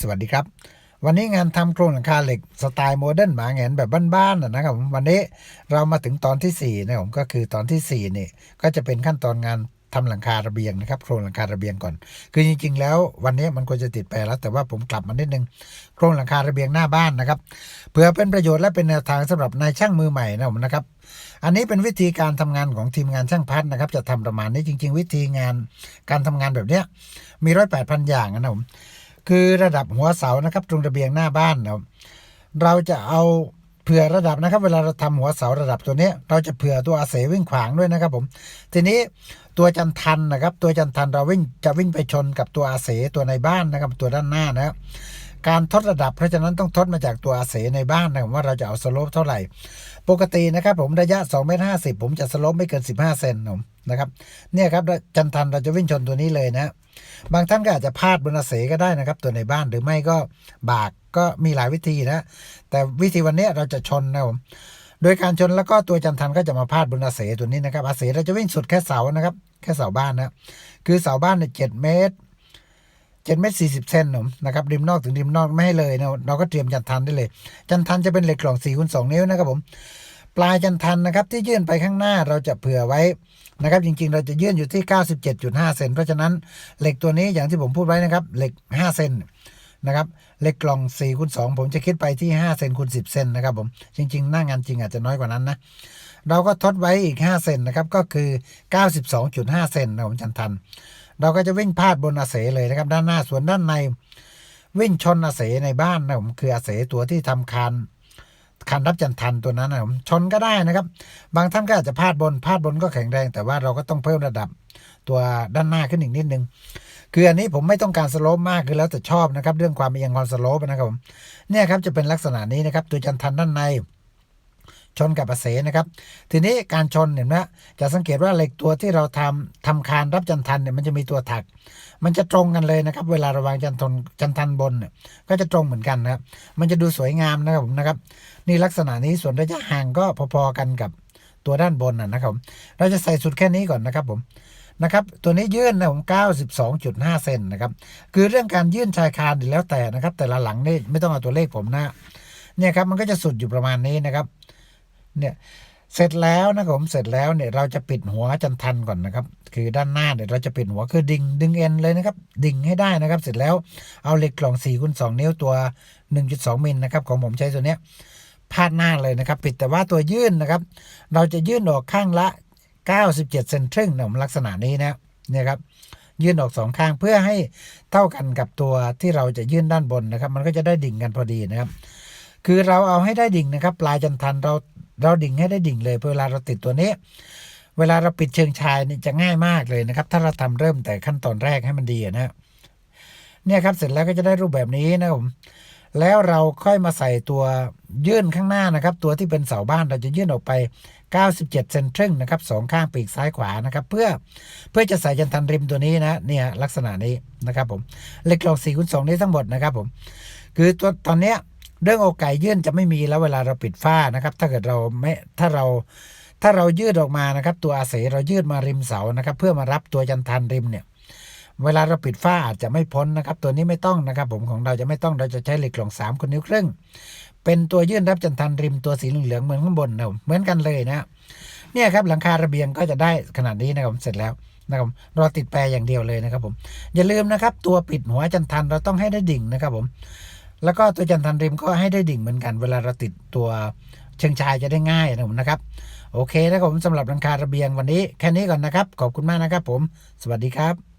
สวัสดีครับ วันนี้งานทำโครงหลังคาเหล็กสไตล์โมเดิร์นหมาแงนแบบบ้านๆนะครับผมวันนี้เรามาถึงตอนที่4นะผมก็คือตอนที่4นี่ก็จะเป็นขั้นตอนงานทำหลังคาระเบียงนะครับโครงหลังคาระเบียงก่อน คือจริงๆ แล้ววันนี้มันควรจะติดไปแล้ว แต่ว่าผมกลับมานิดนึงโครงหลังคาระเบียงหน้าบ้านนะครับเพื่อเป็นประโยชน์และเป็นแนวทางสำหรับนายช่างมือใหม่นะผมนะครับอันนี้เป็นวิธีการทำงานของทีมงานช่างพัดนะครับ จะทำประมาณนี้จริง ๆ วิธีงานการทำงานแบบเนี้ยมีร้อยแปดพันอย่างนะผม คือระดับหัวเสานะครับ ตรงระเบียงหน้าบ้านนะครับเราจะเอาเผื่อระดับนะครับ เวลาเราทำหัวเสาระดับตัวนี้ เราจะเผื่อตัวอาศัยวิ่งขวางด้วยนะครับ ผม ทีนี้ตัวจันทันนะครับ ตัวจันทันเราวิ่งจะวิ่งไปชนกับตัวอาศัยตัวในบ้านนะครับ ตัวด้านหน้านะครับ การทดระดับเพราะฉะนั้นต้องทดมาจากตัวอาเสในบ้านนะว่าเราจะเอาสโลปเท่าไหร่ ปกตินะครับผมระยะ2เมตรห้าสิบผมจะสโลปไม่เกิน 15 เซนผมนะครับเนี่ยครับจันทันเราจะวิ่งชนตัวนี้เลยนะ บางท่านก็อาจจะพลาดบนอาเสก็ได้นะครับ ตัวในบ้านหรือไม่ก็บากก็มีหลายวิธีนะ แต่วิธีวันนี้เราจะชนนะผมโดยการชนแล้วก็ตัวจันทันก็จะมาพาดบนอาเสตัวนี้นะครับอาเสเราจะวิ่งสุดแค่เสานะครับ แค่เสาบ้านนะคือเสาบ้านเนี่ยเจ็ดเมตร เจ็ดเมตรสี่สิบเซนผมนะครับริมนอกถึงริมนอกไม่ให้เลยเนะเราก็เตรียมจันทันได้เลย จันทันจะเป็นเหล็กกล่องสี่คูณสองนิ้วนะครับผมปลายจันทันนะครับที่ยื่นไปข้างหน้าเราจะเผื่อไว้นะครับจริงๆ เราจะยื่นอยู่ที่ 97.5 เซนเพราะฉะนั้นเหล็กตัวนี้อย่างที่ผมพูดไว้นะครับเหล็ก 5 เซนนะครับเหล็กกล่อง4คูณ2ผมจะคิดไปที่ 5 เซนคูณ10 เซนนะครับผมจริง ๆ หน้างานจริงอาจจะน้อยกว่านั้นนะเราก็ทดไว้อีก 5 เซนนะครับก็คือ 92.5 เซนนะผมจันทัน เราก็จะวิ่งพาดบนอาเสเลยนะครับ ด้านหน้าส่วนด้านใน วิ่งชนอาเสในบ้านนะผมคืออาเสตัวที่ทำคานคันรับจันทันตัวนั้นนะผมชนก็ได้นะครับ บางท่านก็อาจจะพาดบนพาดบนก็แข็งแรง แต่ว่าเราก็ต้องเพิ่มระดับตัวด้านหน้าขึ้นอีกนิดนึงคืออันนี้ผมไม่ต้องการสโลปมากคือแล้วแต่ชอบนะครับ เรื่องความเอียงความสโลปนะครับผมเนี่ยครับจะเป็นลักษณะนี้นะครับ ตัวจันทันด้านใน ชนกับอาเสนะครับ ทีนี้การชนเห็นไหมจะสังเกตว่าเหล็กตัวที่เราทำทำคานรับจันทันเนี่ยมันจะมีตัวถัก มันจะตรงกันเลยนะครับ เวลาระวางจันทนจันทันบนเนี่ยก็จะตรงเหมือนกันนะครับ มันจะดูสวยงามนะครับผมนะครับ นี่ลักษณะนี้ส่วนระยะห่างก็พอๆกันกับตัวด้านบนนะนะครับ เราจะใส่สุดแค่นี้ก่อนนะครับผมนะครับตัวนี้ยื่นนะผม92.5 เซนนะครับคือเรื่องการยื่นชายคานแล้วแต่นะครับ แต่ละหลังนี่ไม่ต้องเอาตัวเลขผมนะเนี่ยครับมันก็จะสุดอยู่ประมาณนี้นะครับ เนี่ยเสร็จแล้วนะครับผมเสร็จแล้วเนี่ยเราจะปิดหัวจันทันก่อนนะครับ คือด้านหน้าเนี่ยเราจะปิดหัวคือดึงดึงเอ็นเลยนะครับ ดิ่งให้ได้นะครับ เสร็จแล้วเอาเหล็กกล่อง4คูณ2นิ้วตัว 1.2มิลนะครับของผมใช้ตัวเนี้ยพาดหน้าเลยนะครับ ปิดแต่ว่าตัวยื่นนะครับ เราจะยื่นออกข้างละ 97เซนครึ่งนะผมลักษณะนี้นะเนี่ยครับยื่นออกสองข้างเพื่อให้เท่ากันกับตัวที่เราจะยื่นด้านบนนะครับ มันก็จะได้ดิ่งกันพอดีนะครับ คือเราเอาให้ได้ดิ่งนะครับ ปลายจันทันเรา เราดิ่งให้ได้ดิ่งเลยเวลาเราติดตัวนี้ เวลาเราปิดเชิงชายนี่จะง่ายมากเลยนะครับ ถ้าเราทำเริ่มแต่ขั้นตอนแรกให้มันดีอะนะเนี่ยครับเสร็จแล้วก็จะได้รูปแบบนี้นะผมแล้วเราค่อยมาใส่ตัวยื่นข้างหน้านะครับ ตัวที่เป็นเสาบ้านเราจะยื่นออกไป 97 เซนครึ่งนะครับสองข้างปีกซ้ายขวานะครับ เพื่อเพื่อจะใส่ยันทันริมตัวนี้นะเนี่ยลักษณะนี้นะครับผมเหล็กกลอง4คูณ2นี้ทั้งหมดนะครับผม คือตัวตอนเนี้ย เรื่องอกไก่ยื่นจะไม่มีแล้วเวลาเราปิดฝ้านะครับ ถ้าเกิดเราไม่ถ้าเราถ้าเรายืดออกมานะครับ ตัวอาเสเรายืดมาริมเสานะครับ เพื่อมารับตัวยันทันริมเนี่ยเวลาเราปิดฝ้าอาจจะไม่พ้นนะครับ ตัวนี้ไม่ต้องนะครับ ผมของเราจะไม่ต้องเราจะใช้เหล็กกล่องสามคนนิ้วครึ่ง เป็นตัวยื่นรับจันทันริมตัวสีเหลืองๆเหมือนข้างบนนะเหมือนกันเลยนะเนี่ยครับหลังคาระเบียงก็จะได้ขนาดนี้นะครับเสร็จแล้วนะครับรอติดแปรอย่างเดียวเลยนะครับผมอย่าลืมนะครับ ตัวปิดหัวจันทันเราต้องให้ได้ดิ่งนะครับผม แล้วก็ตัวจันทันริมก็ให้ได้ดิ่งเหมือนกัน เวลาเราติดตัวเชิงชายจะได้ง่ายนะผมนะครับ โอเคนะครับผมสำหรับหลังคาระเบียงวันนี้แค่นี้ก่อนนะครับ ขอบคุณมากนะครับผม สวัสดีครับ